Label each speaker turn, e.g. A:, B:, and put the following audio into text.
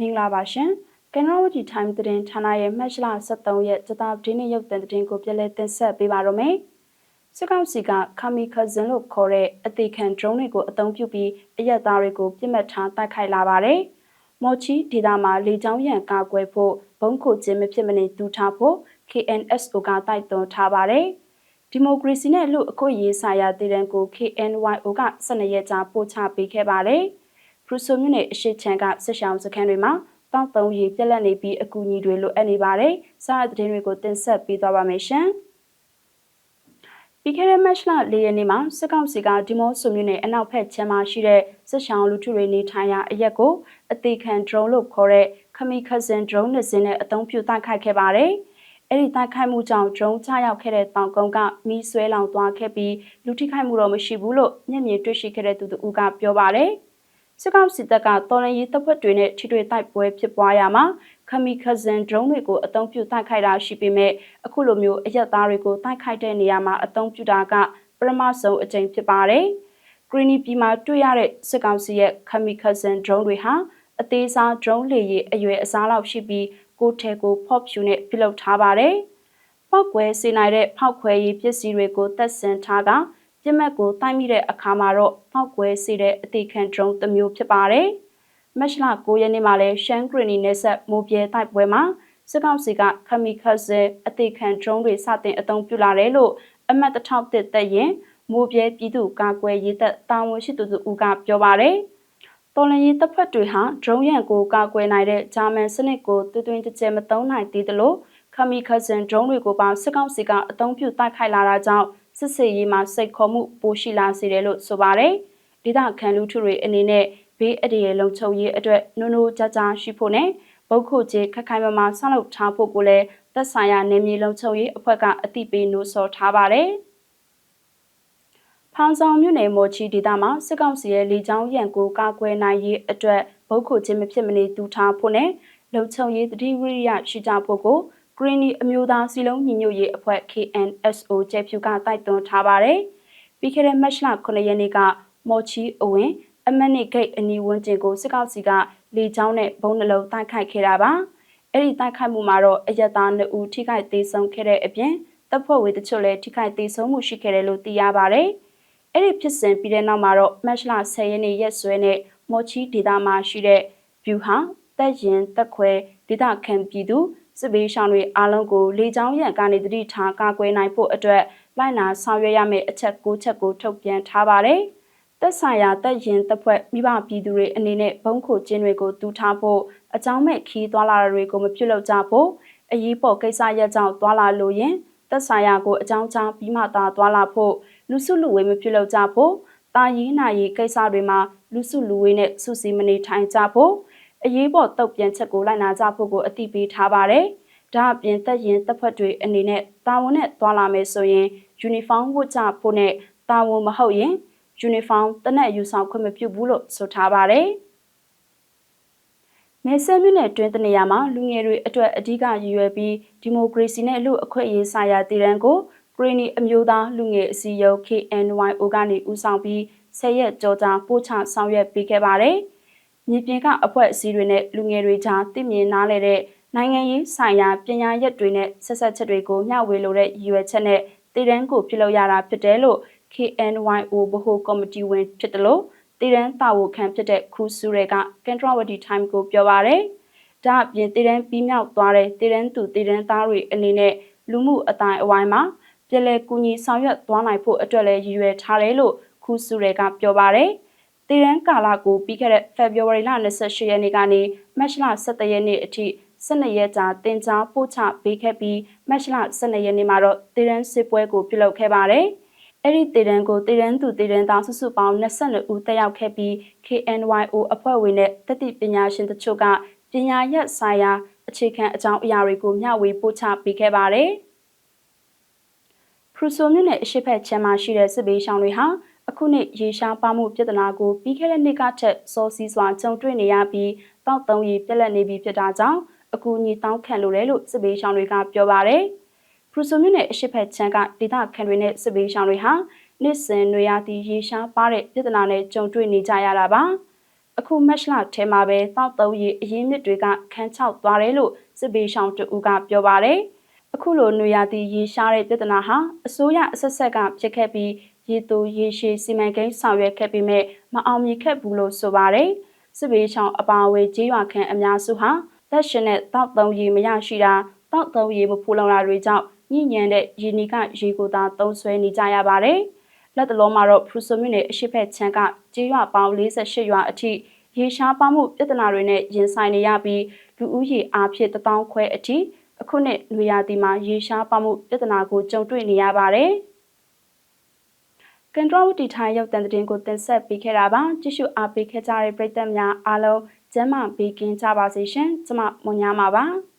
A: မင်္ဂလာပါရှင်။ကင်နာဝတီ time သတင်းဌာနရဲ့မတ်လ23ရက်ဇတာပတင်းနေ့ရုပ်သံသတင်းကိုပြည်လဲတင်ဆက်ပေးပါရမယ်။စစ်ကောင်စီကခမီခဇင်လို့ခေါ်တဲ့အသေးခံ drone တွေကိုအသုံးပြုပြီးအရက်သားတွေကိုပြစ်မှတ်ထားတိုက်ခိုက်လာပါတယ်။မော်ချီဒေတာမှာလေကြောင်းရန်ကာကွယ်ဖို့ဘုံခုခြင်းမဖြစ်မနေတူထားဖို့ KNSO ကတိုက်တွန်းထားပါတယ်။ဒီမိုကရေစီနဲ့လူအခွင့်အရေးဆိုင်ရာတည်တံကို KNYO က12ရက်ကြာပို့ချပေးခဲ့ပါတယ်။ ဖရူဆိုမြို့နယ်အရှိချန်ကစစ်ရှောင်းစခန်းတွေမှာတောက်တုံးရီပြက်လက်နေပြီးအကူအညီတွေလိုအပ်နေပါတယ်။စားရတဲ့တွေကိုတင်ဆက်ပေးသွားပါမယ်ရှင်။ပြီးခဲ့တဲ့မတ်လ၄ရက်နေ့မှာစစ်ကောင်စီကဒီမော့ဆိုမြို့နယ်အနောက်ဘက်ခြမ်းမှာရှိတဲ့စစ်ရှောင်းလူထုတွေနေထိုင်ရာအရက်ကိုအသေးခံ drone လို့ခေါ်တဲ့ခမီခဇင် drone နဲ့စင်းနဲ့အသုံးပြုတိုက်ခိုက်ခဲ့ပါတယ်။အဲ့ဒီတိုက်ခိုက်မှုကြောင့် drone ချရောက်ခဲ့တဲ့တောင်ကုန်းကမီးဆွဲလောင်သွားခဲ့ပြီးလူထိခိုက်မှုတော့မရှိဘူးလို့မျက်မြင်တွေ့ရှိခဲ့တဲ့သူတို့ကပြောပါတယ်။ စစ်ကောင်စီတပ်ကတော်ရရေးတပ်ဖွဲ့တွေနဲ့ထိတွေ့တိုက်ပွဲဖြစ်ပွားရမှာခမီခဇန် drone တွေကိုအသုံးပြုတိုက်ခိုက်တာရှိပေမဲ့အခုလိုမျိုးအရက်သားတွေကိုတိုက်ခိုက်တဲ့နေရာမှာအသုံးပြုတာကပရမဆုံးအကြိမ်ဖြစ်ပါတယ်။ Green ပြည်မှာတွေ့ရတဲ့စစ်ကောင်စီရဲ့ခမီခဇန် drone တွေဟာအသေးစား drone လေယာဉ်အရွယ်အစားလောက်ရှိပြီးကိုထဲကိုဖော့ဖြူနဲ့ပြုလုပ်ထားပါတယ်။ပောက်ကွဲစေနိုင်တဲ့ဖောက်ခွဲရေးပစ္စည်းတွေကိုတပ်ဆင်ထားက ပြစ်မှတ်ကိုတိုက်မိတဲ့အခါမှာတော့ပောက်ကွဲစေတဲ့အသေးခံ drone တစ်မျိုးဖြစ်ပါတယ်။မက်ရှလာ9ရက်နေ့မှာလဲရှန်ဂရီနီနယ်ဆက်မိုးပြဲတိုက်ပွဲမှာစစ်ကောင်စီကခမီခတ်စဲအသေးခံ drone တွေစတင်အသုံးပြုလာတယ်လို့အမတ်တထောက်တစ်သက်ရင်မိုးပြဲပြည်သူ့ကာကွယ်ရေးတပ်တာဝန်ရှိသူသူဦးကပြောပါတယ်။တော်လန်ရေးတပ်ဖွဲ့တွေဟာ drone ရန်ကိုကာကွယ်နိုင်တဲ့ဂျာမန်စနစ်ကိုတွင်တွင်ကြဲမသုံးနိုင်သေးသလိုခမီခတ်စင် drone တွေကိုပါစစ်ကောင်စီကအသုံးပြုတိုက်ခိုက်လာတာကြောင့် စစ်စေးရေးမှာစိတ်ခေါ်မှုပိုရှိလာစေတယ်လို့ဆိုပါတယ်။ဒေသခံလူထုတွေအနေနဲ့ဘေးအန္တရာယ်လုံခြုံရေးအတွက်နုံနိုးကြကြရှိဖို့နဲ့ဘုတ်ခုကျေခက်ခိုင်မမာဆောက်လုပ်ထားဖို့ကိုလည်းသက်ဆိုင်ရာနေမြေလုံခြုံရေးအဖွဲ့ကအသိပေးနှိုးဆော်ထားပါတယ်။ဖောင်ဆောင်မြို့နယ်မော်ချီဒေသမှာစစ်ကောင်စီရဲ့လေကြောင်းရန်ကိုကာကွယ်နိုင်ရေးအတွက်ဘုတ်ခုချင်းမဖြစ်မနေတူထားဖို့နဲ့လုံခြုံရေးတတိဝိရိယရှိကြဖို့ကို Greeny အမျိုးသားစီလုံးညီညွတ်ရေးအဖွဲ့ KNSO ကျဲဖြူကတိုက်တွန်းထားပါတယ်။ပြီးခဲ့တဲ့မတ်လ9ရက်နေ့ကမော်ချီအဝင်အမနစ်ဂိတ်အနီးဝန်းကျင်ကိုစစ်ကောင်စီကလေကြောင်းနဲ့ဘုံနှလုံးတိုက်ခိုက်ခဲ့တာပါ။အဲ့ဒီတိုက်ခိုက်မှုမှာတော့အယက်သား2ဦးထိခိုက်သေးဆုံးခဲ့တဲ့အပြင်တပ်ဖွဲ့ဝင်တချို့လည်းထိခိုက်သေးဆုံးမှုရှိခဲ့တယ်လို့သိရပါတယ်။အဲ့ဒီဖြစ်စဉ်ပြီးတဲ့နောက်မှာတော့မတ်လ10ရက်နေ့ရက်စွဲနဲ့မော်ချီဒေသမှာရှိတဲ့ view ဟာတက်ရင်တက်ခွဲဒေသခံပြည်သူ စစ်ဘေးရှောင်တွေအားလုံးကိုလေကြောင်းရန်ကနေတတိထားကာကွယ်နိုင်ဖို့အတွက်လိုက်နာဆောင်ရွက်ရမယ့်အချက်၉ချက်ကိုထုတ်ပြန်ထားပါတယ်။သက်ဆိုင်ရာတပ်ရင်တပ်ဖွဲ့မိဘပြည်သူတွေအနေနဲ့ဘုံခိုကျင်းတွေကိုတူထားဖို့အကြောင်းမဲ့ခီးသွားလာတွေကိုမပြုတ်လောက်ကြဖို့အရေးပေါ်ကိစ္စရပ်ကြောင့်သွားလာလို့ရင်သက်ဆိုင်ရာကိုအကြောင်းကြားပြီးမှသာသွားလာဖို့လူစုလူဝေးမပြုတ်လောက်ကြဖို့တာရေးနာရေးကိစ္စတွေမှာလူစုလူဝေးနဲ့စုစည်းမနေထိုင်ကြဖို့ အရေးပေါ်တုတ်ပြန်ချက်ကိုလိုက်နာကြဖို့ကိုအတိပေးထားပါတယ်။ဒါအပြင်သက်ရင်တပ်ဖွဲ့တွေအနေနဲ့တာဝန်နဲ့သွားလာမယ်ဆိုရင်ယူနီဖောင်းဝတ်ကြဖို့နဲ့တာဝန်မဟုတ်ရင်ယူနီဖောင်းတနက်ယူဆောင်ခွင့်မပြုဘူးလို့ဆိုထားပါတယ်။မဲဆဲမြို့နယ်တွင်းတနေရာမှာလူငယ်တွေအတွက်အဓိကရည်ရွယ်ပြီးဒီမိုကရေစီနဲ့လူအခွင့်အရေးဆိုင်ရာတည်တံကိုဂရီနီအမျိုးသားလူငယ်အစည်းအရုံး KNYO ကနေဦးဆောင်ပြီးဆယ်ရက်ကြောကြာပို့ချဆောင်ရွက်ပေးခဲ့ပါတယ်။ မြေပြင်ကအဖွဲ့အစည်းတွေနဲ့လူငယ်တွေကြားတည်မြင်နားလည်တဲ့နိုင်ငံရေးဆိုင်ရာပညာရက်တွေနဲ့ဆက်ဆက်ချက်တွေကိုမျှဝေလိုတဲ့ရည်ရွယ်ချက်နဲ့တည်တန်းကိုပြုလုပ်ရတာဖြစ်တယ်လို့ KNYO ဗဟိုကော်မတီဝင်ဖြစ်တယ်လို့တည်တန်းတာဝန်ခံဖြစ်တဲ့ခူဆူတွေကကန်ထရဝတီ time ကိုပြောပါရယ်ဒါအပြင်တည်တန်းပြီးမြောက်သွားတဲ့တည်တန်းသူတည်တန်းသားတွေအနေနဲ့လူမှုအတိုင်းအဝိုင်းမှာပြည်လဲကူညီဆောင်ရွက်သွားနိုင်ဖို့အတွက်လည်းရည်ရွယ်ထားတယ်လို့ခူဆူတွေကပြောပါရယ် တည်ရန်ကာလကိုပြီးခဲ့တဲ့ February လ28ရက်နေ့ကနေ March လ17ရက်နေ့အထိ12ရက်ကြာတင် जा ပို့ချပေးခဲ့ပြီး March လ12ရက်နေ့မှာတော့တည်ရန်စစ်ပွဲကိုပြုလုပ်ခဲ့ပါတယ်။အဲ့ဒီတည်ရန်ကိုတည်ရန်သူတည်ရန်သားစုစုပေါင်း22ဦးတက်ရောက်ခဲ့ပြီး KNYO အဖွဲ့ဝင်နဲ့တတိပညာရှင်တို့ကပညာရပ်ဆိုင်ရာအခြေခံအကြောင်းအရာတွေကိုမျှဝေပို့ချပေးခဲ့ပါတယ်။ဖရူဆိုမြို့နယ်အရှိတ်ဖက်ချမ်းမှာရှိတဲ့စစ်ဘေးရှောင်တွေဟာအ ခုနှစ်ရေရှားပါမှုပြဿနာကိုပြီးခဲ့တဲ့နှစ်ကထက်စောစီးစွာကြုံတွေ့နေရပြီးတောက်သုံးရီပြက်လက်နေပြီဖြစ်တာကြောင့်အကူအညီတောင်းခံလိုတယ်လို့စစ်ဘေးရှောင်တွေကပြောပါရယ်။ဖရူဆိုမြို့နယ်အရှိတ်ဖက်ချမ်းကဒေသခံတွေနဲ့စစ်ဘေးရှောင်တွေဟာနှစ်စဉ်နွေရာသီရေရှားပါတဲ့ပြဿနာနဲ့ကြုံတွေ့နေကြရတာပါ။အခုမက်ရှလာထဲမှာပဲတောက်သုံးရီအရင်းမြစ်တွေကခန်းချောက်သွားတယ်လို့စစ်ဘေးရှောင်တဦးကပြောပါတယ်။အခုလိုနွေရာသီရေရှားတဲ့ပြဿနာဟာအစိုးရအဆက်ဆက်ကဖြစ်ခဲ့ပြီး ရေတူရေရှည်စီမံကိန်းဆောင်ရွက်ခဲ့ပြီးမြဲမအောင်မြင်ခဲ့ဘူးလို့ဆိုပါတယ်။စစ်ဘေးရှောင်အပါအဝင်ကြေးရွာခန့်အများစုဟာသက်ရှင်တဲ့တောက်သုံးရီမရရှိတာတောက်သုံးရီမဖူလုံတာတွေကြောင့်ညဉ့်ညံတဲ့ရေနီကရေကိုသာသုံးဆွဲနေကြရပါတယ်။လက်တလုံးမှာတော့ဖရူဆိုမြစ်နယ်အရှိဖက်ချမ်းကကြေးရွာပေါင်း48ရွာအထိရေရှားပါမှုပြဿနာတွေနဲ့ရင်ဆိုင်နေရပြီးလူဦးရေအားဖြင့်တပေါင်းခွဲအထိအခုနှစ်နွေရာသီမှာရေရှားပါမှုပြဿနာကိုကြုံတွေ့နေရပါတယ်။ ကန်ထရဝတီထိုင်းရုပ်တံသတင်းကိုတင်ဆက်ပေးခဲ့တာပါကြည့်ရှုအားပေးခဲ့ကြတဲ့ပရိသတ်များအားလုံးကျမ်းမာပေးကင်းကြပါစေရှင်ကျမမွန်ညာမှာပါ။